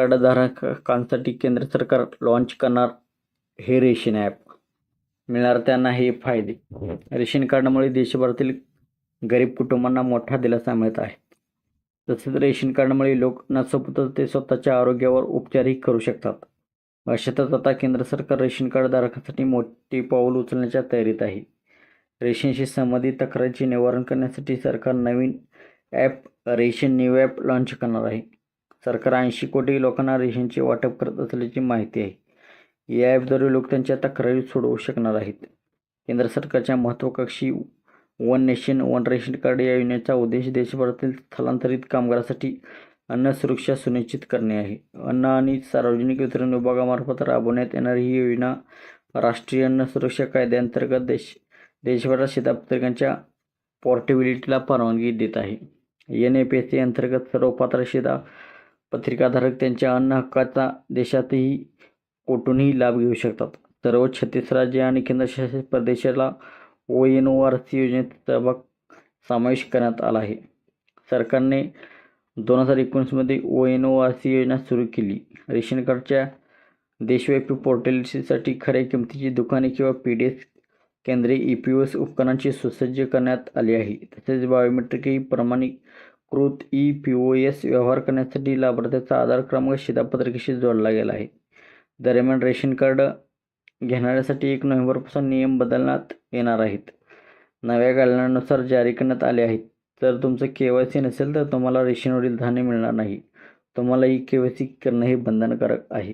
कार्डधारकांसाठी केंद्र सरकार लॉन्च करणार हे रेशन ॲप मिळणार त्यांना हे फायदे. रेशन कार्डमुळे देशभरातील गरीब कुटुंबांना मोठा दिलासा मिळत आहे. तसेच रेशन कार्डमुळे लोक नसोबतच ते स्वतःच्या आरोग्यावर उपचारही करू शकतात. अशातच आता केंद्र सरकार रेशन कार्डधारकांसाठी मोठे मोठी पाऊल उचलण्याच्या तयारीत आहे. रेशनशी संबंधित तक्रारीचे निवारण करण्यासाठी सरकार नवीन app ration new app launch करणार आहे. सरकार ऐंशी कोटी लोकांना रेशनचे वाटप करत असल्याची माहिती आहे. या ॲपद्वारे लोक त्यांच्या तक्रारी सोडवू शकणार आहेत. केंद्र सरकारच्या महत्त्वाकांक्षी one nation one ration card या योजनेचा उद्देश देशभरातील स्थलांतरित कामगारासाठी अन्न सुरक्षा सुनिश्चित करणे आहे. अन्न आणि सार्वजनिक वितरण विभागामार्फत राबवण्यात येणारी ही योजना राष्ट्रीय अन्न सुरक्षा कायद्याअंतर्गत देश देशभरात शिधापत्रिकांच्या पोर्टेबिलिटीला परवानगी देत आहे. N A P S C अंतर्गत सर्व पात्र शिधा पत्रिकाधारक त्यांच्या अन्न हक्काचा देशातही कोठूनही लाभ घेऊ शकतात. सर्व छत्तीस राज्य आणि केंद्रशासित प्रदेशाला O N O R C योजनेत सहभाग समावेश करण्यात आला आहे. सरकारने दोन हजार एकोणीसमध्ये O N O R C योजना सुरू केली. रेशन कार्डच्या देशव्यापी पोर्टलसाठी खऱ्या किमतीची दुकाने किंवा पी डी एस केंद्रे ई पी ओ एस उपकरणांची सुसज्ज करण्यात आली आहे. तसेच बायोमेट्रिकही कृत ई पी ओ एस व्यवहार करण्यासाठी लाभार्थ्याचा आधार क्रमांक शिधापत्रिकेशी जोडला गेला आहे. दरम्यान रेशन कार्ड घेणाऱ्यासाठी एक नोव्हेंबरपासून नियम बदलण्यात येणार आहेत. नव्या घालण्यानुसार जारी करण्यात आले आहेत. जर तुमचं के वाय सी नसेल तर तुम्हाला रेशनवरील धान्य मिळणार नाही. तुम्हाला ई के वाय सी करणं हे बंधनकारक आहे.